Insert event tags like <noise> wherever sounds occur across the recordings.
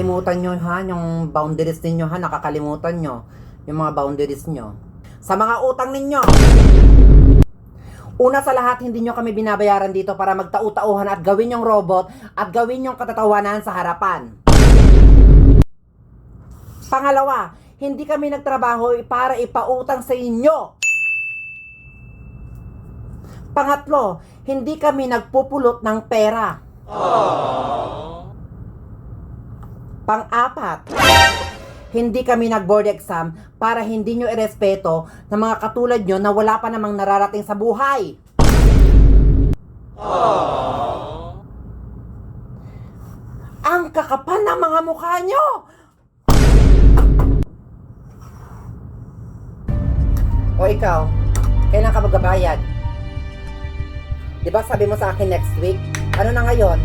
nakakalimutan nyo ha, yung boundaries ninyo ha, nakakalimutan nyo yung mga boundaries nyo. Sa mga utang ninyo, una sa lahat, hindi nyo kami binabayaran dito para magtau-tauhan at gawin yung robot at gawin yung katatawanan sa harapan. Pangalawa, hindi kami nagtrabaho para ipautang sa inyo. Pangatlo, hindi kami nagpupulot ng pera. Pang-apat, hindi kami nag-board exam para hindi nyo irespeto ng mga katulad nyo na wala pa namang nararating sa buhay. Ang kakapal ng mga mukha nyo! O ikaw, kailan ka magbabayad? Di ba sabi mo sa akin next week? Ano na ngayon?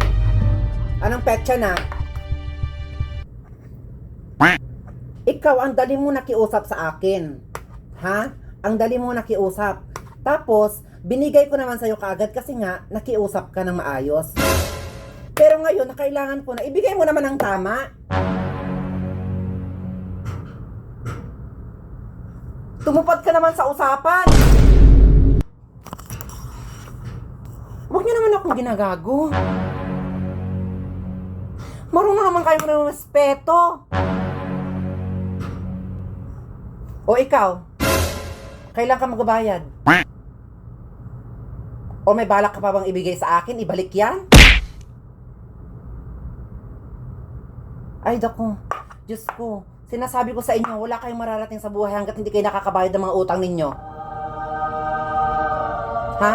Anong petsa na? Ikaw, ang dali mo nakiusap sa akin. Ha? Ang dali mo nakiusap. Tapos, binigay ko naman sa'yo kaagad kasi nga, nakiusap ka ng maayos. Pero ngayon, na kailangan ko na, ibigay mo naman ang tama. Tumupad ka naman sa usapan. Huwag niyo naman akong ginagago. Marunong naman kayo ng respeto. O ikaw, kailan ka magbabayad? O may balak ka pa bang ibigay sa akin? Ibalik yan? Ay, dako. Diyos ko. Sinasabi ko sa inyo, wala kayong mararating sa buhay hanggat hindi kayo nakakabayad ng mga utang ninyo. Ha?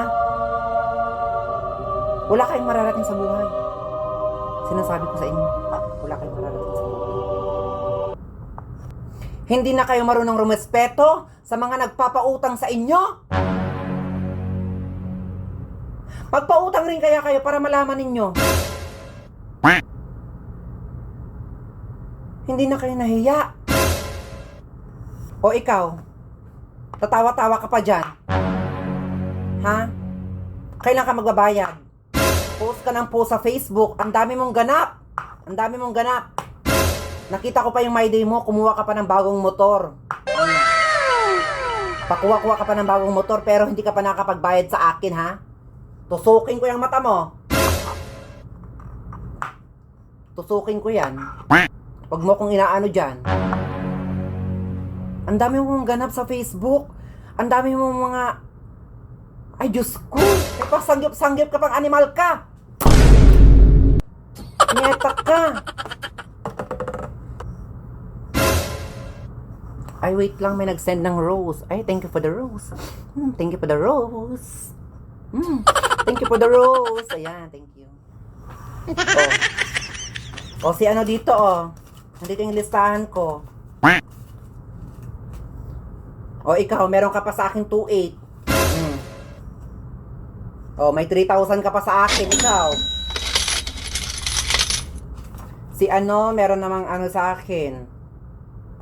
Wala kayong mararating sa buhay. Sinasabi ko sa inyo, wala kayong mararating sa buhay. Hindi na kayo marunong rumespeto sa mga nagpapautang sa inyo. Magpautang rin kaya kayo para malaman ninyo. Hindi na kayo nahiya. O ikaw, tatawa-tawa ka pa dyan. Ha? Kailan ka magbabayad? Post ka ng post sa Facebook. Ang dami mong ganap. Ang dami mong ganap. Nakita ko pa yung my day mo, kumuha ka pa ng bagong motor. Pakuha-kuha ka pa ng bagong motor pero hindi ka pa nakapagbayad sa akin ha. Tusukin ko yung mata mo. Tusukin ko yan. Huwag mo kong inaano dyan. Ang dami mong ganap sa Facebook. Ang dami mong mga... Ay, Diyos ko! May pasanggip-sanggip ka pang animal ka! Nyetak ka! Ay, wait lang. May nag-send ng rose. Ay, thank you for the rose. Hmm, thank you for the rose. Hmm, thank you for the rose. Ayan, thank you. Oh. O, si ano dito, oh. Nandito yung listahan ko. O, ikaw, meron ka pa sa akin 2.8. Hmm. O, may 3,000 ka pa sa akin, ikaw. Si ano, meron namang ano sa akin.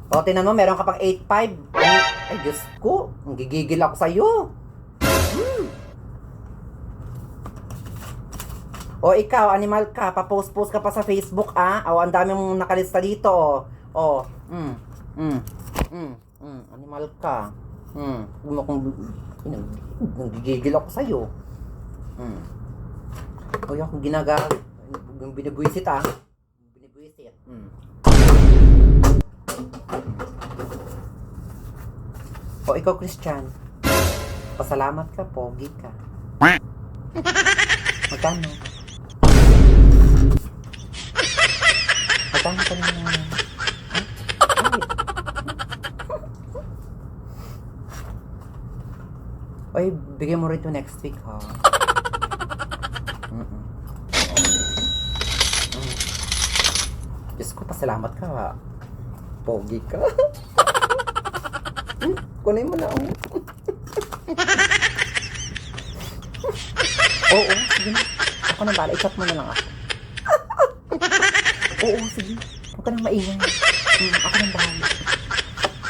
O, tinan mo, meron ka pang 8.5. Ano? Ay, Diyos ko. Ang gigigil ako sa'yo. Hmm. O, ikaw, animal ka. Papost-post ka pa sa Facebook, ah. O, ang dami mong nakalista dito, o. O, mm, mm, mm, mm, animal ka. Hmm, huwag kong... Nagigigil ako sa'yo. Hmm. Huwag akong ginagawa. Binibwisit, ah. Binibwisit. Hmm. O ikaw, Christian. Pasalamat ka, pogi ka. <laughs> Magkano? Magkano ka na? Ay, bigyan mo rito next week, ha? Mm-mm. Mm. Diyos ko, pasalamat ka, ha? Pogi ka. <laughs> Kunin mo na, oh. <laughs> Oo, sige na. Ako na bala. I-chat mo na lang ako. <laughs> Oo, sige. Huwag ka nang maingay. Hmm, ako nang bahala.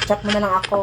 Chat mo na lang ako.